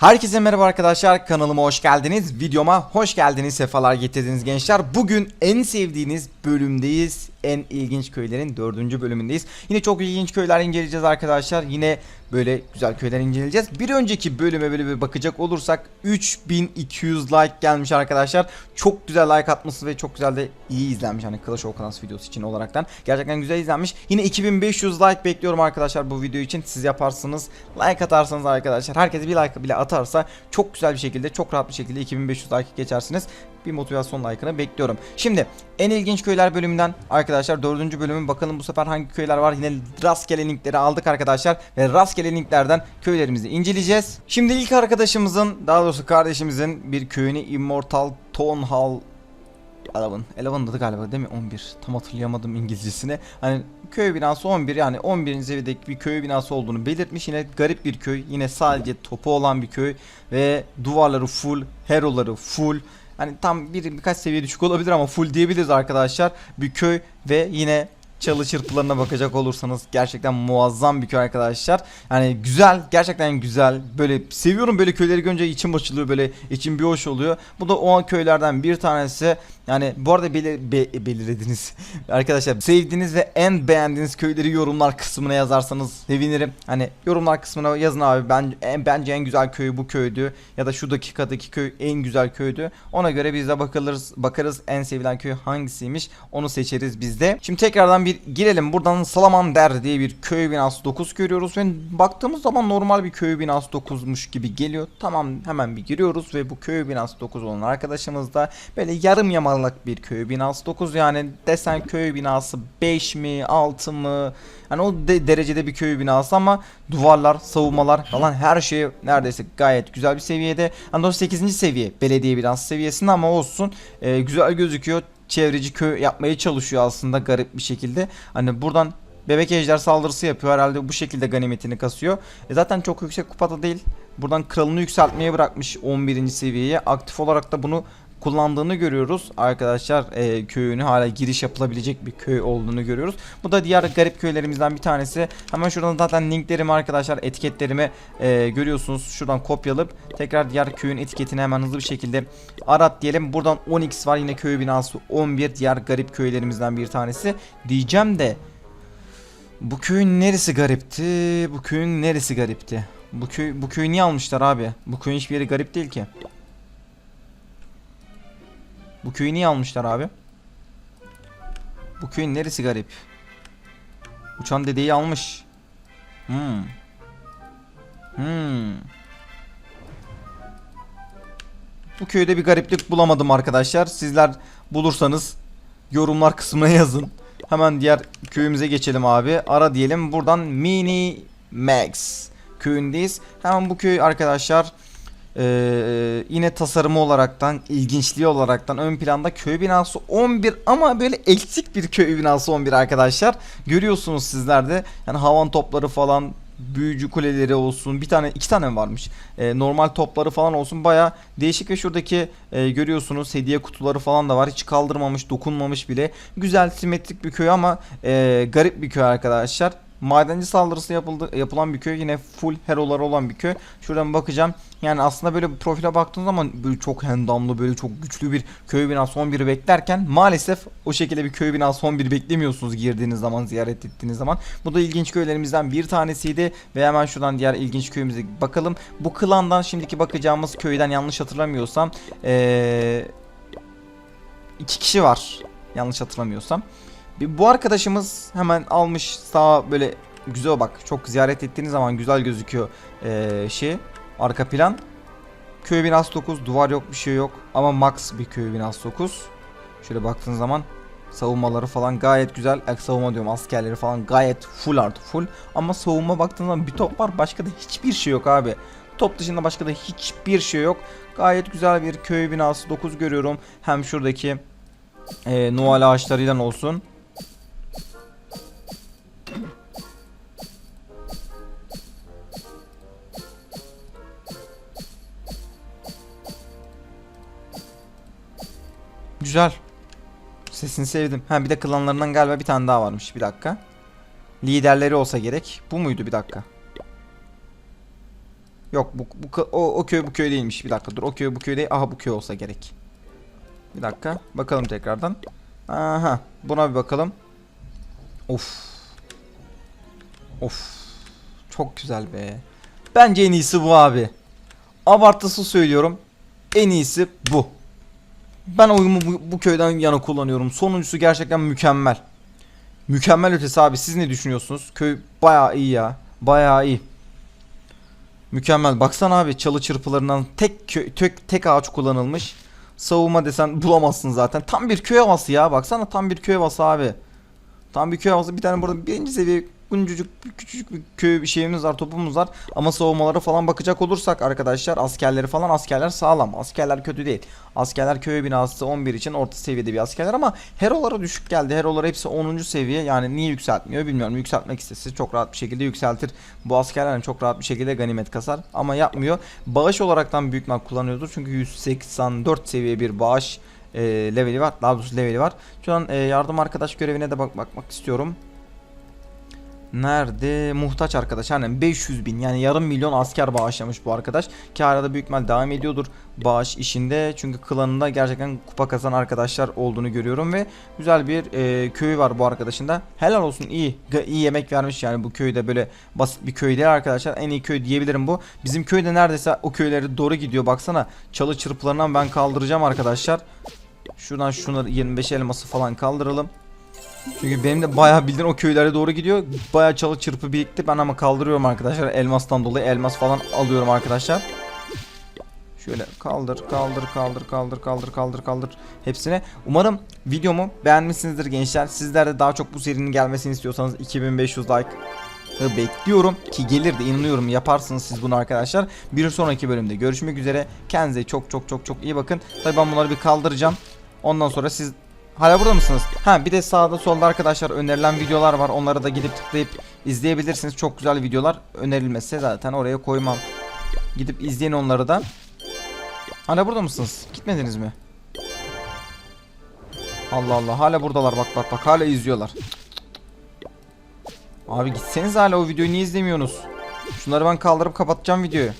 Herkese merhaba arkadaşlar kanalıma hoş geldiniz. Videoma hoş geldiniz sefalar getirdiniz gençler. Bugün en sevdiğiniz bölümdeyiz en ilginç köylerin dördüncü bölümündeyiz. Yine çok ilginç köyler inceleyeceğiz arkadaşlar. Yine böyle güzel köyler inceleyeceğiz. Bir önceki bölüme böyle bir bakacak olursak 3200 like gelmiş arkadaşlar. Çok güzel like atması ve çok güzel de iyi izlenmiş. Hani Clash of Clans videosu için olaraktan. Gerçekten güzel izlenmiş. Yine 2500 like bekliyorum arkadaşlar bu video için. Siz yaparsınız like atarsanız arkadaşlar. Herkes bir like bile atarsa çok güzel bir şekilde çok rahat bir şekilde 2500 like geçersiniz bir motivasyon like'ını bekliyorum. Şimdi en ilginç köyler bölümünden arkadaşlar dördüncü bölümün bakalım bu sefer hangi köyler var. Yine rastgele linkleri aldık arkadaşlar ve rastgele linklerden köylerimizi inceleyeceğiz. Şimdi ilk arkadaşımızın daha doğrusu kardeşimizin bir köyünü Immortal Town Hall Eleven. Eleven adı galiba değil mi? 11. Tam hatırlayamadım İngilizcesini. Hani köy binası 11 yani 11. seviyedeki bir köy binası olduğunu belirtmiş. Yine garip bir köy. Yine sadece topu olan bir köy. Ve duvarları full. Hero'ları full. Hani tam bir birkaç seviye düşük olabilir ama full diyebiliriz arkadaşlar. Bir köy ve yine çalı çırpılarına bakacak olursanız gerçekten muazzam bir köy arkadaşlar. Yani güzel, gerçekten güzel. Böyle seviyorum böyle köyleri görünce içim açılıyor böyle içim bir hoş oluyor. Bu da o köylerden bir tanesi. Yani bu arada belir, be, belirlediniz. Arkadaşlar sevdiğiniz ve en beğendiğiniz köyleri yorumlar kısmına yazarsanız sevinirim. Hani yorumlar kısmına yazın abi ben en, bence en güzel köy bu köydü ya da şu dakikadaki köy en güzel köydü. Ona göre biz de bakarız bakarız en sevilen köy hangisiymiş. Onu seçeriz biz de. Şimdi tekrardan bir girelim. Buradan Salamander diye bir köy binası 9 görüyoruz ve baktığımız zaman normal bir köy binası 9'muş gibi geliyor. Tamam hemen bir giriyoruz ve bu köy binası 9 olan arkadaşımız da böyle yarım yamalak bir köy binası 9 yani desen köy binası 5 mi 6 mı yani o de- derecede bir köy binası ama duvarlar, savunmalar falan her şey neredeyse gayet güzel bir seviyede. O 8. seviye belediye binası seviyesinde ama olsun e, güzel gözüküyor. Çevreci köy yapmaya çalışıyor aslında garip bir şekilde. Hani buradan bebek ejder saldırısı yapıyor herhalde bu şekilde ganimetini kasıyor. E zaten çok yüksek kupada değil. Buradan kralını yükseltmeye bırakmış 11. seviyeye. Aktif olarak da bunu kullandığını görüyoruz. Arkadaşlar e, köyünü hala giriş yapılabilecek bir köy olduğunu görüyoruz. Bu da diğer garip köylerimizden bir tanesi. Hemen şuradan zaten linklerimi arkadaşlar etiketlerimi e, görüyorsunuz. Şuradan kopyalayıp tekrar diğer köyün etiketini hemen hızlı bir şekilde arat diyelim. Buradan 10x var yine köy binası 11 diğer garip köylerimizden bir tanesi. Diyeceğim de bu köyün neresi garipti? Bu köyün neresi garipti? Bu köy bu köyü niye almışlar abi? Bu köyün hiçbir yeri garip değil ki. Bu köyü niye almışlar abi? Bu köyün neresi garip? Uçan dedeyi almış. Hmm. Hmm. Bu köyde bir gariplik bulamadım arkadaşlar. Sizler bulursanız yorumlar kısmına yazın. Hemen diğer köyümüze geçelim abi. Ara diyelim. Buradan Mini Max köyündeyiz. Hemen bu köy arkadaşlar ee, yine tasarımı olaraktan, ilginçliği olaraktan ön planda köy binası 11 ama böyle eksik bir köy binası 11 arkadaşlar. Görüyorsunuz sizler de. Yani havan topları falan büyücü kuleleri olsun bir tane iki tane varmış Ee, normal topları falan olsun baya değişik ve şuradaki e, görüyorsunuz hediye kutuları falan da var hiç kaldırmamış dokunmamış bile güzel simetrik bir köy ama e, garip bir köy arkadaşlar madenci saldırısı yapıldı yapılan bir köy yine full hero'ları olan bir köy şuradan bakacağım yani aslında böyle bir profile baktığın zaman böyle çok hendamlı böyle çok güçlü bir köy binası 11'i beklerken maalesef o şekilde bir köy binası 11 beklemiyorsunuz girdiğiniz zaman ziyaret ettiğiniz zaman. Bu da ilginç köylerimizden bir tanesiydi ve hemen şuradan diğer ilginç köyümüze bakalım. Bu klandan şimdiki bakacağımız köyden yanlış hatırlamıyorsam ee, iki kişi var yanlış hatırlamıyorsam. Bu arkadaşımız hemen almış sağ böyle güzel bak çok ziyaret ettiğiniz zaman güzel gözüküyor ee, şey arka plan. Köy binası 9 duvar yok bir şey yok ama max bir köy binası 9. Şöyle baktığın zaman savunmaları falan gayet güzel. Ek savunma diyorum askerleri falan gayet full artı full. Ama savunma baktığın zaman bir top var başka da hiçbir şey yok abi. Top dışında başka da hiçbir şey yok. Gayet güzel bir köy binası 9 görüyorum. Hem şuradaki e, Noel ağaçlarıyla olsun. Güzel. Sesini sevdim. Ha bir de klanlarından galiba bir tane daha varmış. Bir dakika. Liderleri olsa gerek. Bu muydu bir dakika? Yok bu, bu o, o köy bu köy değilmiş. Bir dakika dur o köy bu köy değil. Aha bu köy olsa gerek. Bir dakika bakalım tekrardan. Aha buna bir bakalım. Of. Of. Çok güzel be. Bence en iyisi bu abi. Abartısı söylüyorum. En iyisi bu. Ben oyumu bu, bu köyden yana kullanıyorum. Sonuncusu gerçekten mükemmel. Mükemmel ötesi abi. Siz ne düşünüyorsunuz? Köy bayağı iyi ya. Bayağı iyi. Mükemmel. Baksana abi çalı çırpılarından tek kö- tek, tek ağaç kullanılmış. Savunma desen bulamazsın zaten. Tam bir köy havası ya. Baksana tam bir köy havası abi. Tam bir köy havası. Bir tane burada birinci seviye Buncucuk bir küçücük bir köy bir şeyimiz var topumuz var. Ama savunmalara falan bakacak olursak arkadaşlar askerleri falan askerler sağlam. Askerler kötü değil. Askerler köy binası 11 için orta seviyede bir askerler ama herolara düşük geldi. Herolar hepsi 10. seviye. Yani niye yükseltmiyor bilmiyorum. Yükseltmek istese çok rahat bir şekilde yükseltir. Bu askerlerin çok rahat bir şekilde ganimet kasar ama yapmıyor. Bağış olaraktan büyük mak kullanıyordur. Çünkü 184 seviye bir bağış e, leveli var. Daha doğrusu leveli var. Şu an e, yardım arkadaş görevine de bak bakmak istiyorum Nerede? Muhtaç arkadaş. Hani 500 bin yani yarım milyon asker bağışlamış bu arkadaş. Ki hala büyük ihtimal devam ediyordur bağış işinde. Çünkü klanında gerçekten kupa kazan arkadaşlar olduğunu görüyorum ve güzel bir e, köyü var bu arkadaşın da. Helal olsun iyi. İyi yemek vermiş yani bu köyde böyle basit bir köy değil arkadaşlar. En iyi köy diyebilirim bu. Bizim köyde neredeyse o köyleri doğru gidiyor. Baksana çalı çırpılarından ben kaldıracağım arkadaşlar. Şuradan şunları 25 elması falan kaldıralım. Çünkü benim de bayağı bildiğin o köylere doğru gidiyor. Bayağı çalı çırpı birikti. Ben ama kaldırıyorum arkadaşlar. Elmastan dolayı elmas falan alıyorum arkadaşlar. Şöyle kaldır, kaldır, kaldır, kaldır, kaldır, kaldır, kaldır hepsine. Umarım videomu beğenmişsinizdir gençler. Sizler de daha çok bu serinin gelmesini istiyorsanız 2500 like bekliyorum ki gelir de inanıyorum yaparsınız siz bunu arkadaşlar. Bir sonraki bölümde görüşmek üzere. Kendinize çok çok çok çok iyi bakın. Tabii ben bunları bir kaldıracağım. Ondan sonra siz Hala burada mısınız? Ha bir de sağda solda arkadaşlar önerilen videolar var. Onlara da gidip tıklayıp izleyebilirsiniz. Çok güzel videolar. Önerilmezse zaten oraya koymam. Gidip izleyin onları da. Hala burada mısınız? Gitmediniz mi? Allah Allah hala buradalar bak bak bak hala izliyorlar. Abi gitseniz hala o videoyu niye izlemiyorsunuz? Şunları ben kaldırıp kapatacağım videoyu.